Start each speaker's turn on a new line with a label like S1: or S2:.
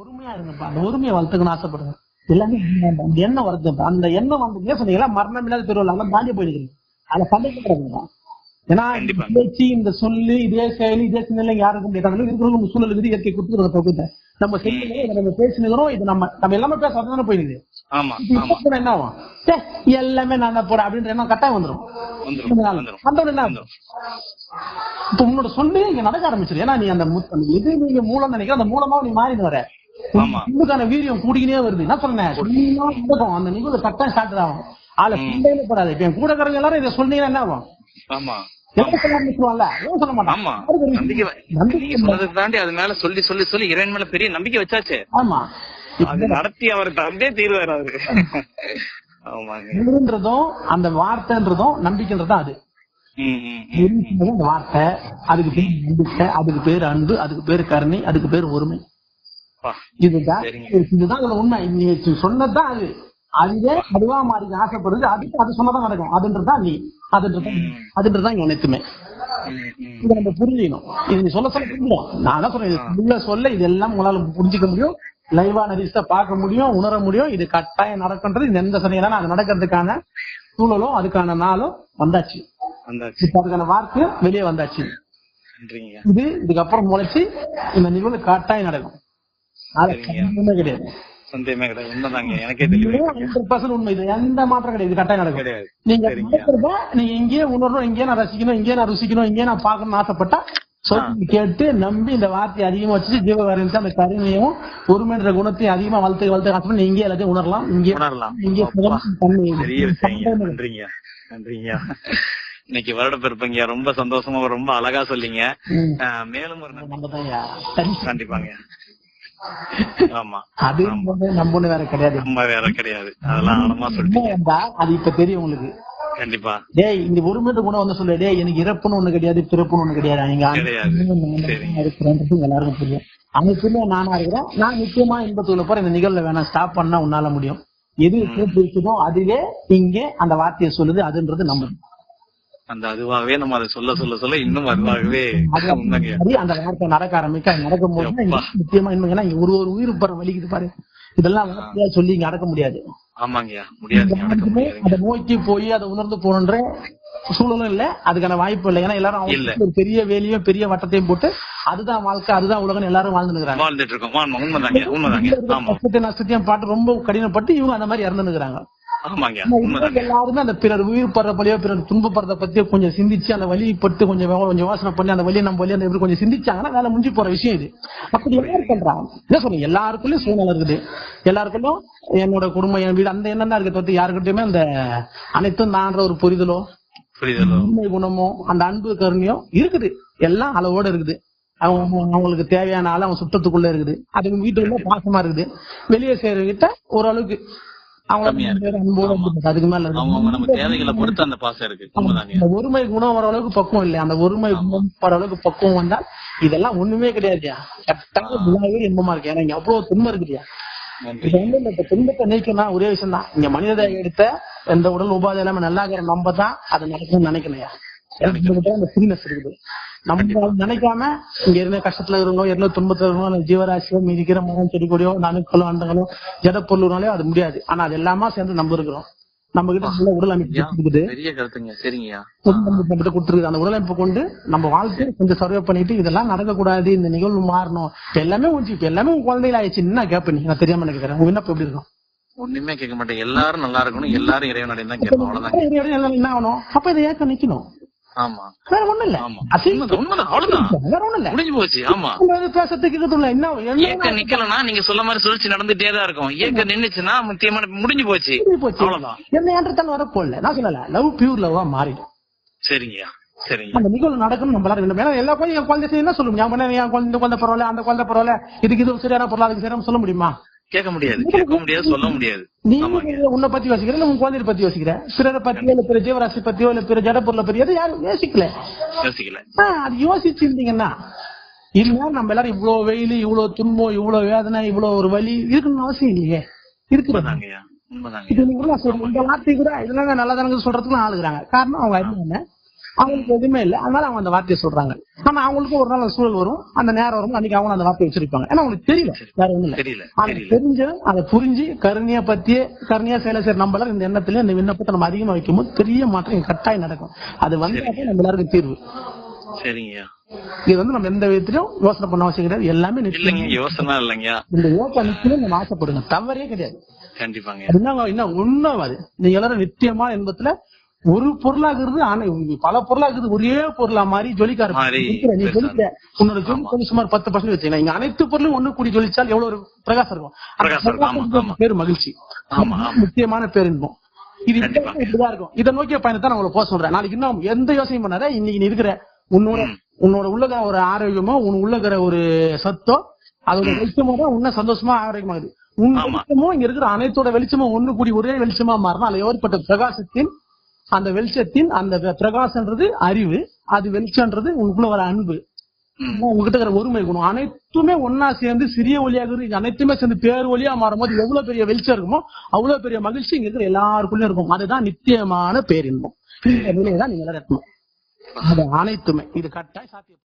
S1: பொறுமையா இருங்கப்பா அந்த பொறுமையை வளர்த்துக்கணும்னு ஆசைப்படுங்க எல்லாமே. அந்த எண்ணம் வருது. அந்த எண்ணம் வந்து ஏன் சொன்னீங்களா மரணம் இல்லாத பெருவில் அதெல்லாம் தாண்டி போயிருக்கீங்க அதை சண்டைக்கு ஏன்னா. இந்த பேச்சு இந்த சொல்லு இதே செயல் இதே சிந்தனை யாருக்கும் முடியாது அதனால இருக்கிறவங்க சூழல் இருக்குது இயற்கை கொடுத்துருக்க தொகுத்த நம்ம செய்யணும் இதை நம்ம பேசினுக்கிறோம் இது நம்ம நம்ம எல்லாமே பேச அதுதானே இப்ப என்ன ஆகும்? எல்லாமே நான் போறேன் அப்படின்ற எண்ணம் கட்டாயம் வந்துரும்.
S2: வந்துரும் வந்துரும்.
S1: அந்த என்ன ஆகும்? இப்ப உன்னோட சொல்லு இங்க நடக்க ஆரம்பிச்சிரு ஏன்னா நீ அந்த எது நீங்க மூலம் நினைக்கிற அந்த மூலமா நீ மாறிடு வர. உங்களுக்கான வீரியம் கூடிக்கினே வருது. என்ன சொன்னேன் நடக்கும். அந்த நிகழ்வு கட்டாயம் ஸ்டார்ட் ஆகும் ஆள சிந்தையில போடாது. இப்ப என் கூட இருக்கிறவங்க எல்லாரும் இதை சொன்னீங்கன்னா என்ன ஆகும்?
S2: ஆமா.
S1: சொல்ல சொல்ல
S2: சொல்லி சொல்லி சொல்லி இறைவன் மேல பெரிய நம்பிக்கை வச்சாச்சு.
S1: ஆமா.
S2: நடத்தி அவர் தந்தே தீர்வார் அவரு.
S1: அந்த வார்த்தைன்றதும் நம்பிக்கைன்றதும் அது. வார்த்தை அதுக்கு பேர் நம்பிக்கை அதுக்கு பேர் அன்பு அதுக்கு பேர் கருணை அதுக்கு பேர் ஒருமை. இதுதான். இதுதான் உண்மை. நீ சொன்னதுதான் அது. அதுவே அதுவா மாறி ஆசைப்படுது. அதுக்கு அது சொன்னதான் நடக்கும். அதுன்றதுதான் நீ. அதுன்றதான் இங்க அனைத்துமே. இதை நம்ம புரிஞ்சுக்கணும். இது நீ சொல்ல சொல்ல புரிஞ்சிடும். நான் தான் சொல்றேன்? சொல்ல இதெல்லாம் உங்களால புரிஞ்சுக்க முடியும். லைவா நரிஸ்ட பார்க்க முடியும் உணர முடியும். இது கட்டாயம் நடக்கின்றது. இது எந்த சமயம் அது நடக்கிறதுக்கான சூழலும் அதுக்கான நாளும் வந்தாச்சு. அதுக்கான வார்த்தை வெளியே வந்தாச்சு. இது இதுக்கப்புறம் முளைச்சு இந்த நிகழ்வு கட்டாயம் நடக்கும். சந்தேகமே கிடையாது.
S2: சந்தேகமே கிடையாது. உண்மைதாங்க. எனக்கே
S1: பர்சன்ட் உண்மை. இது எந்த மாற்றம் கிடையாது. கட்டாயம் நடக்கும்.
S2: கிடையாது.
S1: நீங்க நீங்க இங்கேயே உணரணும் இங்கேயே நான் ரசிக்கணும் இங்கேயே நான் ருசிக்கணும் இங்கேயே நான் பார்க்கணும்னு ஆசைப்பட்டா கேட்டு நம்பி இந்த வார்த்தையை அதிகமா வச்சு ஜீவகாரியத்தை அந்த கருணையும் ஒருமைன்ற குணத்தையும் அதிகமா வளர்த்து வளர்த்து நீங்க இங்கே எல்லாத்தையும் உணரலாம். இங்கே
S2: உணரலாம்.
S1: இங்கே
S2: நன்றிங்க. நன்றிங்க. இன்னைக்கு வருட பிறப்பங்க. ரொம்ப சந்தோஷமா ரொம்ப அழகா சொல்லிங்க மேலும் ஒரு கண்டிப்பாங்க.
S1: அது நம்ம ஒண்ணு வேற கிடையாது.
S2: நம்ம வேற கிடையாது. அதெல்லாம் ஆழமா
S1: வந்தா அது இப்ப தெரியும் உங்களுக்கு.
S2: கண்டிப்பா.
S1: டேய் இந்த ஒரு மீட்டர் கூட வந்து சொல்லு. டேய் எனக்கு இறப்புன்னு ஒண்ணு கிடையாது பிறப்புன்னு ஒண்ணு கிடையாது. நீங்க. இருக்கிறேன்றது எல்லாருக்கும் புரியும். அனைத்துமே நானா இருக்கிறேன். நான் நிச்சயமா இன்பத்துல போற இந்த நிகழ்வுல வேணாம் ஸ்டாப் பண்ணா உன்னால முடியும். எது இருக்குதோ அதுவே இங்கே அந்த வார்த்தையை சொல்லுது. அதுன்றது நம்ம
S2: அந்த அதுவாகவே நம்ம அதை சொல்ல சொல்ல சொல்ல இன்னும் அதுவாகவே
S1: அந்த வார்த்தை நடக்க ஆரம்பிக்க நடக்கும் போது. நிச்சயமா இன்னும் ஏன்னா ஒரு ஒரு உயிர் பர வலிக்குது பாரு. இதெல்லாம் வார்த்தையா சொல்லி இங்க அடக்க முடியாது.
S2: ஆமாங்கய்யா முடியாது
S1: அதை நோக்கி போய் அதை உணர்ந்து போகணுன்ற சூழலும் இல்ல. அதுக்கான வாய்ப்பு இல்லை. ஏன்னா எல்லாரும் ஒரு பெரிய வேலையும் பெரிய வட்டத்தையும் போட்டு அதுதான் வாழ்க்கை அதுதான் உலகம் எல்லாரும் வாழ்ந்துருக்காங்க
S2: வாழ்ந்துட்டு இருக்கோம்.
S1: நஷ்டத்தையும் பாட்டு ரொம்ப கடினப்பட்டு இவங்க அந்த மாதிரி இறந்துருக்காங்க எல்லாருமே அந்த பிறர் உயிர் படுற பழியோ பிறர் துன்பப்படுறத பத்தியோ கொஞ்சம் சிந்திச்சு அந்த வழிப்பட்டு கொஞ்சம் யோ- கொஞ்சம் யோசனை பண்ணி அந்த வழியை நம்ம வழியை எப்படி கொஞ்சம் சிந்திச்சாங்கன்னா வேலை முடிஞ்சு போற விஷயம் இது. அப்படி எல்லாரும் பண்றாங்க என்ன சொல்றேன் எல்லாருக்குள்ளயும் சூழ்நிலை இருக்குது. எல்லாருக்குள்ளும் என்னோட குடும்பம் என் வீடு அந்த தான் இருக்கு தவிர்த்து யாருக்கிட்டயுமே அந்த அனைத்தும் தான்ற ஒரு புரிதலோ உண்மை குணமோ அந்த அன்பு கருணையோ இருக்குது. எல்லாம் அளவோட இருக்குது. அவங்க அவங்களுக்கு தேவையான ஆள் அவங்க சுத்தத்துக்குள்ள இருக்குது. அது வீட்டுக்குள்ள பாசமா இருக்குது. வெளியே செய்யறவங்கிட்ட ஓரளவுக்கு ஒருமை குணம் வர அளவுக்கு பக்குவம் இல்லை அந்த ஒருமை குணம் வர அளவுக்கு பக்குவம் வந்தா இதெல்லாம் ஒண்ணுமே கிடையாதுயா? கரெக்டாக விழாவே இன்பமா இருக்கு. ஏன்னா இங்க அவ்வளவு துன்பம் இது வந்து இந்த துன்பத்தை நீக்கணும் ஒரே விஷயம் தான் இங்க மனித தேவை எடுத்த எந்த உடல் உபாதை இல்லாம நல்லா இருக்கிற நம்ம தான் அது நடக்கும்னு நினைக்கலையா? அந்த சீரியஸ் இருக்குது. நம்ம நினைக்காம இங்க இருந்த கஷ்டத்துல இருக்கணும் இருந்த துன்பத்துல அந்த ஜீவராசியோ மிதிக்கிற மரம் செடி கொடியோ அணுக்களோ அண்டங்களோ ஜட பொருள்னாலே அது முடியாது. ஆனா அது எல்லாமா சேர்ந்து நம்ம இருக்கிறோம். நம்ம கிட்ட நல்ல உடல் அமைப்பு இருக்குது.
S2: பெரிய கருத்துங்க. சரிங்கய்யா.
S1: நம்ம அந்த உடலமைப்பு கொண்டு நம்ம வாழ்க்கையை கொஞ்சம் சர்வே பண்ணிட்டு இதெல்லாம் நடக்கக்கூடாது இந்த நிகழ்வு மாறணும். எல்லாமே உன் இப்ப எல்லாமே உன் குழந்தைகள் ஆயிடுச்சு. என்ன கேப்ப நீ? நான் தெரியாம உன் விண்ணப்பம் எப்படி இருக்கும்?
S2: ஒண்ணுமே கேட்க மாட்டேன். எல்லாரும் நல்லா இருக்கணும். எல்லாரும் தான் அவ்வளவுதாங்க
S1: இடையில இடையில எல்லாம் என்ன ஆகணும்? அப்ப இதை ஏக்க நிக்கணும். வேற ஒண்ணும் இல்ல. வேற ஒண்ணும் இல்ல.
S2: முடிஞ்சு போச்சு ஆமா.
S1: என்ன
S2: ஏக்க நிக்கலனா நீங்க சொல்ல மாதிரி சுழற்சி நடந்துட்டே தான் இருக்கும். ஏக்க நின்னுச்சுன்னா முக்கியமான முடிஞ்சு போச்சு. அவ்வளவுதான்.
S1: என்ன வர போடல நான் சொல்லல. லவ் பியூர் லவ்வா மாறிடும்.
S2: சரிங்கய்யா. சரிங்க.
S1: அந்த நிகழ்வு நடக்கணும் நம்ம எல்லாரும் வேணும். ஏன்னா எல்லா குழந்தையும் என் குழந்தை என்ன சொல்ல முடியும். என் குழந்தை பரவாயில்ல அந்த குழந்தை பரவாயில்ல. இதுக்கு இது சரியான பொருள் அதுக்கு சரியான சொல்ல முடியுமா?
S2: கேட்க முடியாது. கேட்க முடியாது சொல்ல முடியாது.
S1: உன்னை பத்தி யோசிக்கிற இல்ல உன் குழந்தைய பத்தி யோசிக்கிற? பிறரை பத்தியோ இல்ல பிற ஜீவராசி பத்தியோ இல்ல பிற ஜட பொருளை பத்தியோ யாரும் யோசிக்கல.
S2: யோசிக்கல.
S1: அது யோசிச்சிருந்தீங்கன்னா இல்ல நம்ம எல்லாரும் இவ்வளவு வெயில் இவ்வளவு துன்பம் இவ்வளவு வேதனை இவ்வளவு ஒரு வலி இருக்கணும்னு அவசியம் இல்லையே. இருக்குது.
S2: உண்மைதாங்கய்யா உண்மைதாங்க
S1: இது கூட. இந்த வார்த்தை கூட இதெல்லாம் நல்லா தானங்க சொல்றதுக்கு ஆளுகிறாங்க. காரணம் அவங்க அறிவு என்ன? அவங்களுக்கு எதுவுமே இல்லை. அதனால அவங்க அந்த வார்த்தையை சொல்றாங்க. ஆனா அவங்களுக்கும் ஒரு நாள் சூழல் வரும். அந்த நேரம் வரும். அன்னைக்கு அவங்க அந்த வார்த்தையை வச்சிருப்பாங்க. ஏன்னா அவங்களுக்கு தெரியல. வேற ஒண்ணும் இல்ல.
S2: தெரியல.
S1: தெரிஞ்சு அதை புரிஞ்சு கருணையை பத்தியே கருணையா செயல செய்யற நம்மள இந்த எண்ணத்துல இந்த விண்ணப்பத்தை நம்ம அதிகமா வைக்கும்போது பெரிய மாற்றம் கட்டாயம் நடக்கும். அது வந்தாதான் நம்ம எல்லாருக்கும் தீர்வு.
S2: சரிங்கய்யா
S1: இது வந்து நம்ம எந்த விதத்திலும் யோசனை பண்ண அவசியம் கிடையாது. எல்லாமே
S2: இல்லைங்க
S1: நிச்சயம்
S2: யோசனை இல்லைங்கய்யா
S1: இந்த யோசனை நிச்சயம் நம்ம ஆசைப்படுங்க. தவறே கிடையாது.
S2: கண்டிப்பாங்க
S1: அதுதான் இன்னும் உண்மை அது? நீங்க எல்லாரும் நித்தியமா என்பதுல ஒரு பொருளாகிறது ஆனா பல பொருளாகிறது ஒரே பொருளா மாதிரி ஜொலிக்க ஆரம்பிச்சு.
S2: மாறி.
S1: ஜொலிக்கிற, நீ ஜொலிக்க உன்னோட ஜொலி சுமார் பத்து பர்சன்ட் வச்சுக்கலாம் இங்க அனைத்து பொருளும் ஒண்ணு கூடி ஜொலிச்சால் எவ்வளவு ஒரு பிரகாசம் இருக்கும். பேரு மகிழ்ச்சி. முக்கியமான பேரின்பம் இது இப்படிதான் இருக்கும். இதை நோக்கிய பயணத்தை நான் உங்களை போக சொல்றேன். நாளைக்கு இன்னும் எந்த யோசனையும் பண்ணாத. இன்னைக்கு நீ இருக்கிற உன்னோட. உன்னோட உள்ளகிற ஒரு ஆரோக்கியமோ உன் உள்ளகிற ஒரு சத்தோ அதோட வெளிச்சமோ தான் உன்ன சந்தோஷமா ஆரோக்கியமாகுது உன். வெளிச்சமும் இங்க இருக்கிற அனைத்தோட வெளிச்சமும் ஒண்ணு கூடி ஒரே வெளிச்சமா மாறினா அதுல ஏற்பட்ட பிரகாசத்தின் அந்த வெளிச்சத்தின் அந்த பிரகாசம்ன்றது அறிவு. அது வெளிச்சம்ன்றது உனக்குள்ள வர அன்பு. உங்ககிட்ட இருக்கிற ஒருமை குணம். அனைத்துமே ஒன்னா சேர்ந்து சிறிய ஒளியாக இருக்கு அனைத்துமே சேர்ந்து பேர் ஒளியா மாறும்போது எவ்வளவு பெரிய வெளிச்சம் இருக்குமோ அவ்வளவு பெரிய மகிழ்ச்சி இங்க இருக்கிற எல்லாருக்குள்ளயும் இருக்கும். அதுதான் நித்தியமான பேரின்பம். இந்த நிலையை தான் நீங்க இருக்கணும் அது அனைத்துமே. இது கட்டாயம் சாத்தியம்.